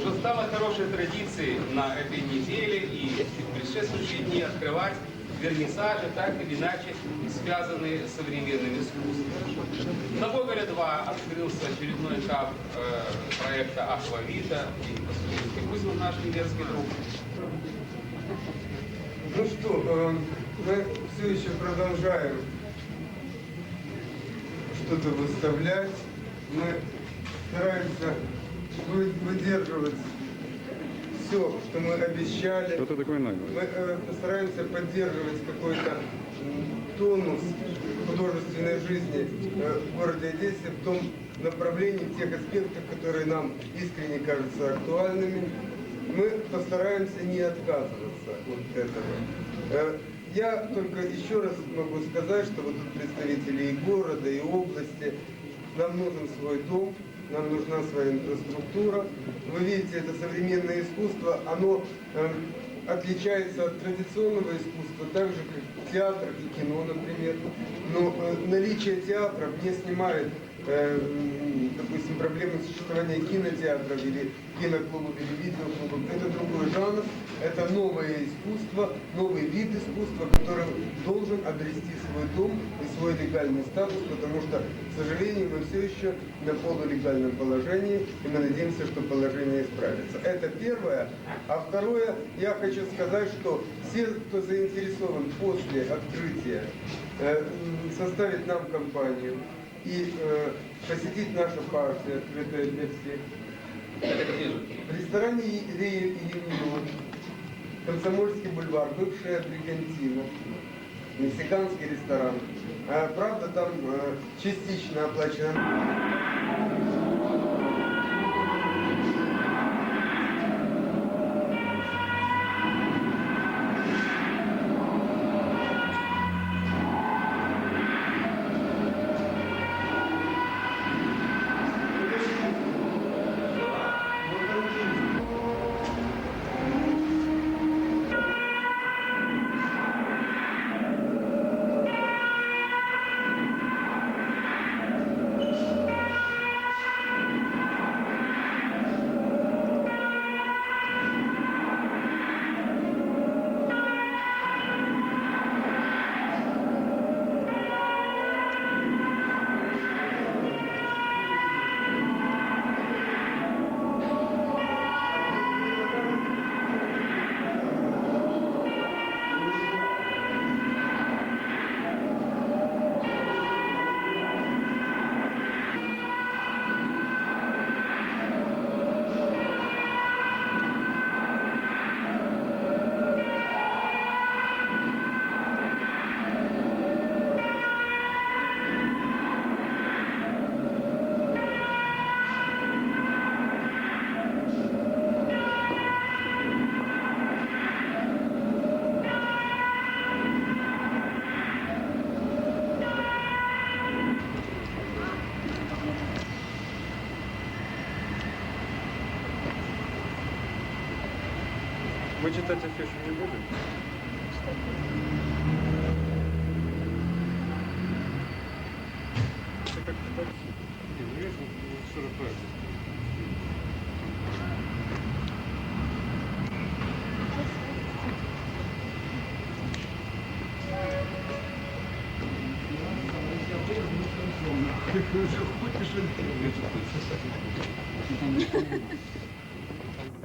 Уже стало хорошей традицией на этой неделе и предшествующие дни открывать вернисажи, так или иначе связанные с современным искусством. На Гоголя 2 открылся очередной этап э, проекта Аквавита, и посудите, вызвал наш немецкий друг. Ну что, э, мы все еще продолжаем что-то выставлять. Мы стараемся вы- выдерживать все, что мы обещали. Что ты такое наглый? Мы э, постараемся поддерживать какой-то тонус художественной жизни э, в городе Одессе в том направлении, в тех аспектах, которые нам искренне кажутся актуальными. Мы постараемся не отказываться от этого. Э, Я только еще раз могу сказать, что вот тут представители и города, и области, нам нужен свой дом, нам нужна своя инфраструктура. Вы видите, это современное искусство, оно э, отличается от традиционного искусства, так же как театр и кино, например. Но э, наличие театров не снимает, э, допустим, проблемы существования кинотеатров или киноклубов или видеоклубов. Это другой жанр, это новое искусство, новый вид искусства, который должен обрести свой дом свой легальный статус, потому что, к сожалению, мы все еще на полулегальном положении, и мы надеемся, что положение исправится. Это первое. А второе, я хочу сказать, что все, кто заинтересован после открытия, э, составить нам компанию и э, посетить нашу партию, открытая для всех, в ресторане Ильи Ильинино, Комсомольский бульвар, бывшая Бригантина, мексиканский ресторан. А, правда, там э, частично оплачено. Мы читать афишу не будем? Это как в такси. Интересно, все правильно.